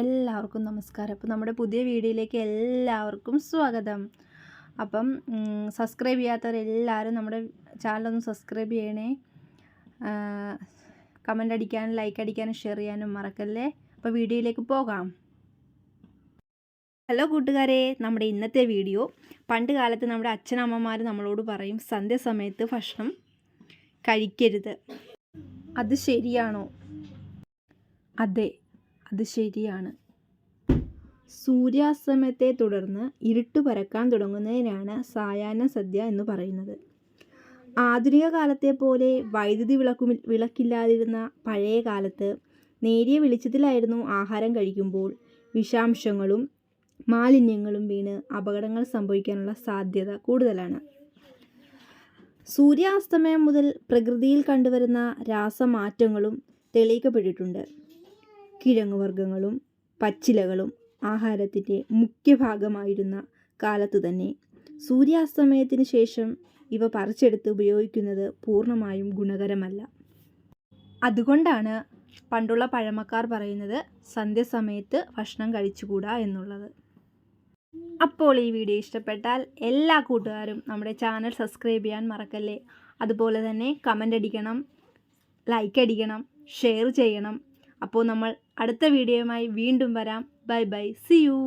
എല്ലാവർക്കും നമസ്കാരം. അപ്പോൾ നമ്മുടെ പുതിയ വീഡിയോയിലേക്ക് എല്ലാവർക്കും സ്വാഗതം. അപ്പം സബ്സ്ക്രൈബ് ചെയ്യാത്തവരെല്ലാവരും നമ്മുടെ ചാനലൊന്ന് സബ്സ്ക്രൈബ് ചെയ്യണേ. കമന്റ് അടിക്കാനും ലൈക്ക് അടിക്കാനും ഷെയർ ചെയ്യാനും മറക്കല്ലേ? അപ്പോൾ വീഡിയോയിലേക്ക് പോകാം. ഹലോ കൂട്ടുകാരെ നമ്മുടെ ഇന്നത്തെ വീഡിയോ. പണ്ട് കാലത്ത് നമ്മുടെ അച്ഛനമ്മമാർ നമ്മളോട് പറയും സന്ധ്യസമയത്ത് ഭക്ഷണം കഴിക്കരുത്. അത് ശരിയാണോ? അതെ. അത് ശരിയാണ്. സൂര്യാസ്തമയത്തെ തുടർന്ന് ഇരുട്ട് പരക്കാൻ തുടങ്ങുന്നതിനാണ് സായാഹ്ന സദ്യ എന്ന് പറയുന്നത്. ആധുനിക കാലത്തെ പോലെ വൈദ്യുതി വിളക്കു വിളക്കില്ലാതിരുന്ന പഴയ കാലത്ത് നേരിയ വെളിച്ചത്തിലായിരുന്നു ആഹാരം കഴിക്കുമ്പോൾ വിഷാംശങ്ങളും മാലിന്യങ്ങളും വീണ് അപകടങ്ങൾ സംഭവിക്കാനുള്ള സാധ്യത കൂടുതലാണ്. സൂര്യാസ്തമയം മുതൽ പ്രകൃതിയിൽ കണ്ടുവരുന്ന രാസമാറ്റങ്ങളും തെളിയിക്കപ്പെട്ടിട്ടുണ്ട്. കിഴങ്ങുവർഗങ്ങളും പച്ചിലകളും ആഹാരത്തിന്റെ മുഖ്യഭാഗമായിരുന്ന കാലത്ത് തന്നെ സൂര്യാസ്തമയത്തിന് ശേഷം ഇവ പറിച്ചെടുത്ത് ഉപയോഗിക്കുന്നത് പൂർണമായും ഗുണകരമല്ല. അതുകൊണ്ടാണ് പണ്ടുള്ള പഴമക്കാർ പറയുന്നത് സന്ധ്യസമയത്ത് ഭക്ഷണം കഴിച്ചുകൂടാ എന്നുള്ളത്. അപ്പോൾ ഈ വീഡിയോ ഇഷ്ടപ്പെട്ടാൽ എല്ലാ കൂട്ടുകാരും നമ്മുടെ ചാനൽ സബ്സ്ക്രൈബ് ചെയ്യാൻ മറക്കല്ലേ? അതുപോലെ തന്നെ കമന്റ് അടിക്കണം ലൈക്ക് അടിക്കണം ഷെയർ ചെയ്യണം. അപ്പോൾ നമ്മൾ അടുത്ത വീഡിയോയുമായി വീണ്ടും വരാം. Bye bye. C U